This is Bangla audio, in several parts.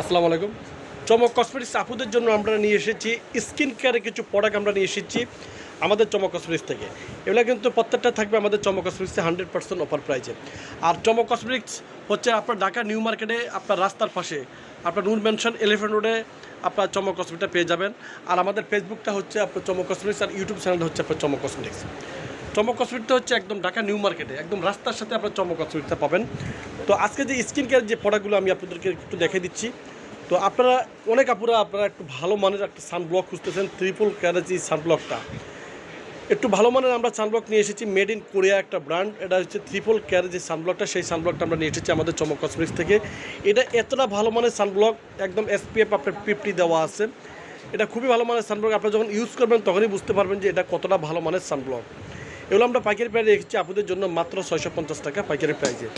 আসসালামু আলাইকুম। চমক কসমেটিক্স আপুদের জন্য আমরা নিয়ে এসেছি। স্কিন কেয়ারের কিছু প্রোডাক্ট আমরা নিয়ে এসেছি আমাদের চমক কসমেটিক্স থেকে। এগুলো কিন্তু প্রত্যেকটা থাকবে আমাদের চমক কসমেটিক্সে হান্ড্রেড পার্সেন্ট অফার প্রাইজে আর চমক কসমেটিক্স হচ্ছে আপনার ঢাকা নিউ মার্কেটে আপনার রাস্তার পাশে আপনার নূর মেনশন এলিফেন্ট রোডে আপনার চমক কসমেটিকটা পেয়ে যাবেন। আর আমাদের ফেসবুকটা হচ্ছে আপনার চমক কসমেটিক্স আর ইউটিউব চ্যানেল হচ্ছে আপনার চমক কসমেটিক্স চমক কসমেটিকটা হচ্ছে একদম ঢাকা নিউ মার্কেটে, একদম রাস্তার সাথে আপনার চমক কসমেটিকটা পাবেন। তো আজকে যে স্কিন কেয়ার যে প্রোডাক্টগুলো আমি আপনাদেরকে একটু দেখে দিচ্ছি, তো আপনারা, অনেক আপুরা, আপনারা একটু ভালো মানের একটা সানব্লক খুঁজতেছেন ত্রিপুল ক্যারেজ সানব্লকটা একটু ভালো মানের আমরা সানব্লক নিয়ে এসেছি মেড ইন কোরিয়া একটা ব্র্যান্ড এটা হচ্ছে ত্রিপল কেয়ার যে সানব্লকটা সেই সানব্লকটা আমরা নিয়ে এসেছি আমাদের চমক কসমেটিক্স থেকে। এটা এতটা ভালো মানের সানব্লক একদম এসপিএফ আপনার ফিফটি দেওয়া আছে। এটা খুবই ভালো মানের সানব্লক আপনারা যখন ইউজ করবেন তখনই বুঝতে পারবেন যে এটা কতটা ভালো মানের সানব্লক এগুলো আমরা পাইকারি প্রাইস রেখেছি আপুদের জন্য মাত্র ছয়শো পঞ্চাশ টাকা পাইকারি প্রাইজে।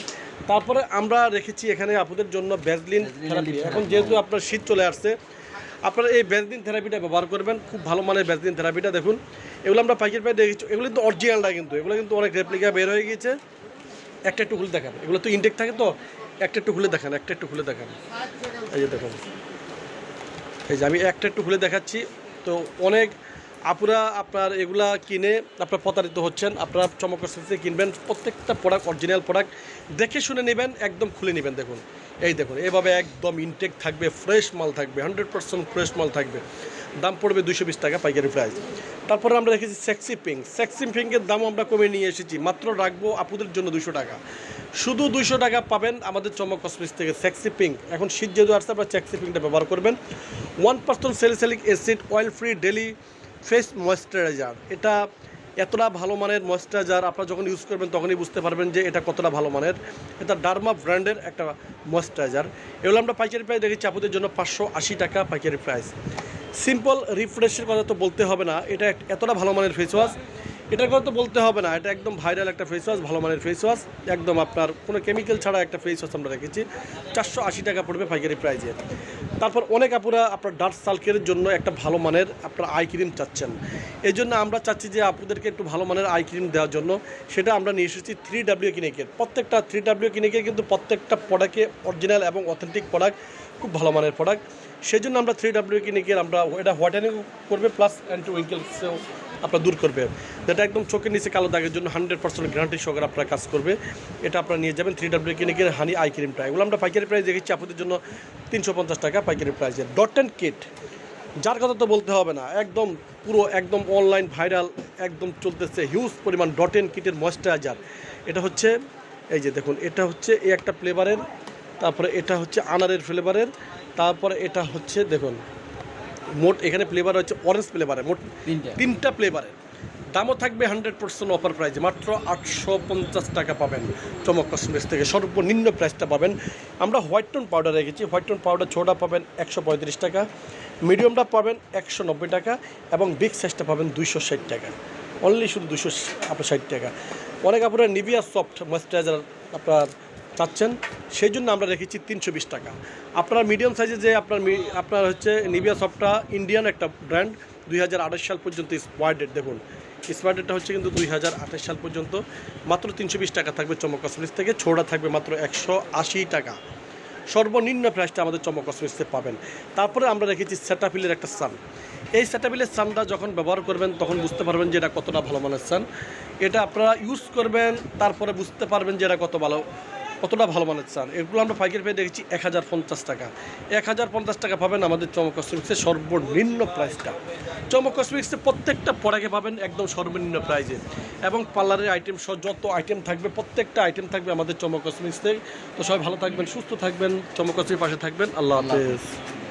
তারপরে আমরা রেখেছি এখানে আপুদের জন্য ব্যাজলিন থেরাপি। এখন যেহেতু আপনার শীত চলে আসছে আপনারা এই ব্যাজলিন থেরাপিটা ব্যবহার করবেন খুব ভালো মানের ব্যাজলিন থেরাপিটা দেখুন। এগুলো আমরা পাইকারি প্রাইস রেখেছি এগুলো কিন্তু অরিজিনালটা কিন্তু এগুলো কিন্তু অনেক রেপ্লিকা বের হয়ে গিয়েছে। একটা একটু খুলে দেখান এগুলো তো ইনটেক থাকে তো? একটা একটু খুলে দেখান একটা একটু খুলে দেখান। এই যে দেখুন এই যে আমি একটা একটু খুলে দেখাচ্ছি। তো অনেক আপুরা আপনার এগুলা কিনে আপনার প্রতারিত হচ্ছেন, আপনারা চমকের সাথে কিনবেন, প্রত্যেকটা প্রোডাক্ট অরিজিনাল প্রোডাক্ট দেখে শুনে নেবেন, একদম খুলে নেবেন দেখুন। এই দেখুন, এভাবে একদম ইনটেক থাকবে ফ্রেশ মাল থাকবে হান্ড্রেড পার্সেন্ট ফ্রেশ মাল থাকবে। দাম পড়বে দুশো বিশ টাকা পাইকারি প্রাইস তারপরে আমরা রেখেছি সেক্সি পিঙ্ক সেক্সি পিঙ্কের দাম আমরা কমে নিয়ে এসেছি, মাত্র রাখব আপুদের জন্য দুশো টাকা। শুধু দুইশো টাকা পাবেন আমাদের চমক কসমেটিক্স থেকে সেক্সি পিঙ্ক এখন শীত যেহেতু আসছে, আপনারা সেক্সি পিঙ্কটা ব্যবহার করবেন। One percent salicylic acid oil free daily face moisturiser. এটা এতটা ভালো মানের ময়েশ্চারাইজার আপনারা যখন ইউজ করবেন তখনই বুঝতে পারবেন যে এটা কতটা ভালো মানের। এটা ডার্মা ব্র্যান্ডের একটা ময়েশ্চারাইজার। এগুলো আমরা পাইকারি প্রাইস দেখেছি চাপুদের জন্য পাঁচশো আশি টাকা পাইকারি প্রাইস সিম্পল রিফ্রেশের কথা তো বলতে হবে না। এটা এতটা ভালো মানের ফেস ওয়াশ এটার কথা তো বলতে হবে না, এটা একদম ভাইরাল একটা ফেস ওয়াশ ভালো মানের ফেস ওয়াশ একদম আপনার কোনো কেমিক্যাল ছাড়া একটা ফেস ওয়াশ আমরা রেখেছি চারশো আশি টাকা পড়বে পাইকারি প্রাইজে তারপর অনেক আপুরা আপনার ডার্ক সার্কেলের জন্য একটা ভালো মানের আপনার আই ক্রিম চাচ্ছেন। এই জন্য আমরা চাচ্ছি যে আপনাদেরকে একটু ভালো মানের আই ক্রিম দেওয়ার জন্য। সেটা আমরা নিয়ে এসেছি থ্রি ডাব্লিউ কিনেকের প্রত্যেকটা থ্রি ডাব্লিউ কিনেকের কিন্তু প্রত্যেকটা প্রোডাক্টে অরিজিনাল এবং অথেন্টিক প্রোডাক্ট খুব ভালো মানের প্রোডাক্ট সেই জন্য আমরা থ্রি ডাব্লিউ কিনেকের আমরা এটা হোয়াইটেনিং করবে প্লাস অ্যান্টি উইঙ্কেলসেও আপনার দূর করবে যেটা একদম চোখের নিচে কালো দাগের জন্য হান্ড্রেড পার্সেন্ট গ্যারান্টি সহকারে আপনার কাজ করবে। এটা আপনারা নিয়ে যাবেন থ্রি ডাব্লিউ ক্লিনিকের হানি আই ক্রিমটা এগুলো আমরা পাইকারি প্রাইস দেখেছি, আপনাদের জন্য তিনশো পঞ্চাশ টাকা পাইকারি প্রাইসে ডট অ্যান্ড কিট যার কথা তো বলতে হবে না, একদম পুরো, একদম অনলাইন ভাইরাল একদম চলতেছে হিউজ পরিমাণ ডট অ্যান্ড কিটের ময়েশ্চারাইজার এটা হচ্ছে, এই যে দেখুন, এটা হচ্ছে এই একটা ফ্লেভারের তারপরে এটা হচ্ছে আনারের ফ্লেভারের তারপরে এটা হচ্ছে, দেখুন মোট এখানে ফ্লেভার হচ্ছে অরেঞ্জ ফ্লেভারের মোট তিনটা। তিনটা ফ্লেভারের দামও থাকবে হান্ড্রেড পার্সেন্ট অফার প্রাইজে মাত্র আটশো পঞ্চাশ টাকা পাবেন। চমক কসমেটিক্স থেকে সর্বনিম্ন প্রাইসটা পাবেন। আমরা হোয়াইট টোন পাউডার রেখেছি হোয়াইট টোন পাউডার ছোটা পাবেন একশো পঁয়ত্রিশ টাকা মিডিয়ামটা পাবেন একশো নব্বই টাকা এবং বিগ সাইজটা পাবেন দুইশো ষাট টাকা। অনলি শুধু দুশো আপনার ষাট টাকা। অনেক আপনার নিভিয়া সফট ময়েশ্চারাইজার আপনার চাচ্ছেন সেই জন্য আমরা রেখেছি তিনশো বিশ টাকা। আপনার মিডিয়াম সাইজে যে আপনার আপনার হচ্ছে নিভিয়া সফটটা ইন্ডিয়ান একটা ব্র্যান্ড দুই হাজার আঠাশ সাল পর্যন্ত স্পার্ডেড দেখুন। স্পার্ডেডটা হচ্ছে কিন্তু দুই হাজার আঠাশ সাল পর্যন্ত। মাত্র তিনশো বিশ টাকা থাকবে চমক কসমেটিক্স থেকে, ছোড়া থাকবে মাত্র একশো আশি টাকা। সর্বনিম্ন প্রাইসটা আমাদের চমক কসমেটিক্সে পাবেন। তারপরে আমরা রেখেছি সেটাফিলের একটা সান এই সেটাফিলের সানটা যখন ব্যবহার করবেন, তখন বুঝতে পারবেন যে এটা কতটা ভালো মানের সান এটা আপনারা ইউজ করবেন, তারপরে বুঝতে পারবেন যে এটা কত ভালো। কতটা ভালো মানের চান? এগুলো আমরা পাইকারি পেয়ে দেখেছি এক হাজার পঞ্চাশ টাকা। এক হাজার পঞ্চাশ টাকা পাবেন আমাদের চমক কসমিক্সের সর্বনিম্ন প্রাইসটা। চমক কসমিক্সে প্রত্যেকটা পড়াকে পাবেন একদম সর্বনিম্ন প্রাইজে। এবং পার্লারের আইটেম সহ যত আইটেম থাকবে, প্রত্যেকটা আইটেম থাকবে আমাদের চমক থেকে তো সবাই ভালো থাকবেন, সুস্থ থাকবেন, চমক কসমিক পাশে থাকবেন। আল্লাহ হাফেজ।